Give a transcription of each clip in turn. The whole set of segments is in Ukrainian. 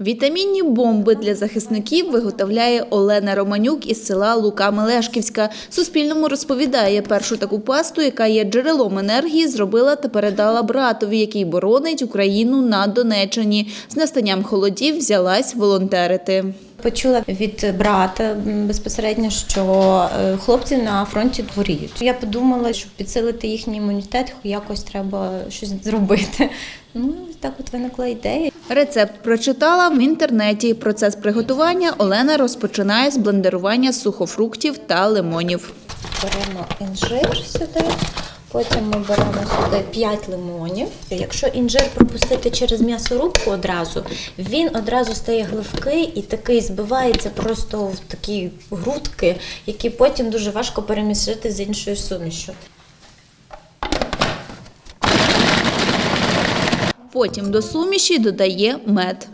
Вітамінні бомби для захисників виготовляє Олена Романюк із села Лука Мелешківська. Суспільному розповідає, першу таку пасту, яка є джерелом енергії, зробила та передала братові, який боронить Україну на Донеччині. З настанням холодів взялась волонтерити. Почула від брата безпосередньо, що е, хлопці на фронті хворіють. Я подумала, щоб підсилити їхній імунітет, якось треба щось зробити. Ну так от виникла ідея. Рецепт прочитала в інтернеті. Процес приготування Олена розпочинає з блендерування сухофруктів та лимонів. Беремо інжир сюди. Потім ми беремо сюди 5 лимонів. Якщо інжир пропустити через м'ясорубку одразу, він одразу стає гливкий і такий збивається просто в такі грудки, які потім дуже важко перемішати з іншою сумішю. Потім до суміші додає мед.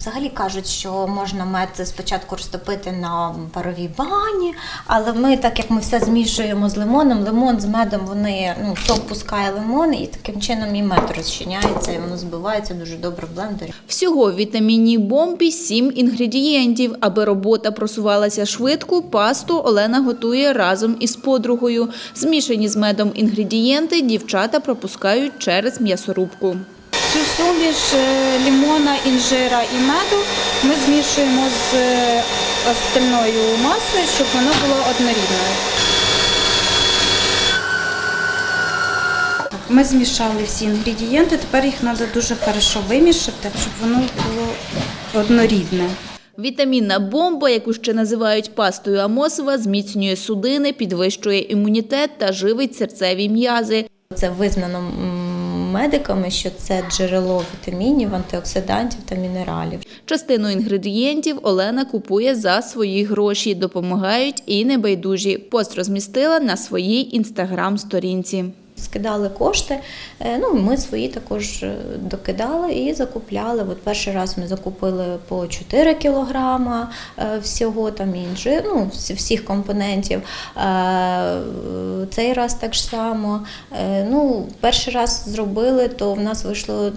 Взагалі кажуть, що можна мед спочатку розтопити на паровій бані, але ми, так як ми все змішуємо з лимоном, лимон з медом вони ну, сок пускає лимон, і таким чином і мед розчиняється, і воно збивається дуже добре в блендері. Всього в вітамінній бомбі 7 інгредієнтів. Аби робота просувалася швидко, пасту Олена готує разом із подругою. Змішані з медом інгредієнти дівчата пропускають через м'ясорубку. Цю суміш е, лимона, інжира і меду ми змішуємо з е, остальною масою, щоб воно було однорідною. Ми змішали всі інгредієнти, тепер їх треба дуже хорошо вимішати, щоб воно було однорідне. Вітамінна бомба, яку ще називають пастою Амосова, зміцнює судини, підвищує імунітет та живить серцеві м'язи. Це визнано медиками, що це джерело вітамінів, антиоксидантів та мінералів. Частину інгредієнтів Олена купує за свої гроші. Допомагають і небайдужі. Пост розмістила на своїй інстаграм-сторінці. Скидали кошти, е, ну ми свої також е, докидали і закупляли. От перший раз ми закупили по 4 кілограма е, всього там інше, ну всіх компонентів. Цей раз так само. Ну, перший раз зробили, то в нас вийшло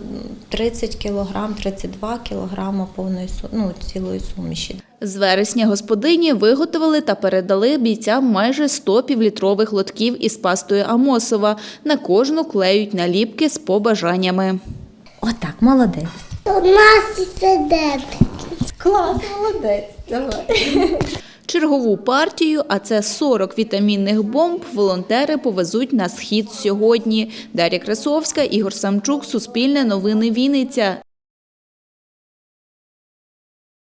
30 кілограм, 32 кілограма повної ну, цілої суміші. З вересня господині виготовили та передали бійцям майже 100 півлітрових лотків із пастою Амосова. На кожну клеють наліпки з побажаннями. Отак, молодець. У нас. Клас, молодець. Давай. Чергову партію, а це 40 вітамінних бомб, волонтери повезуть на схід сьогодні. Дар'я Красовська, Ігор Самчук, Суспільне новини Вінниця.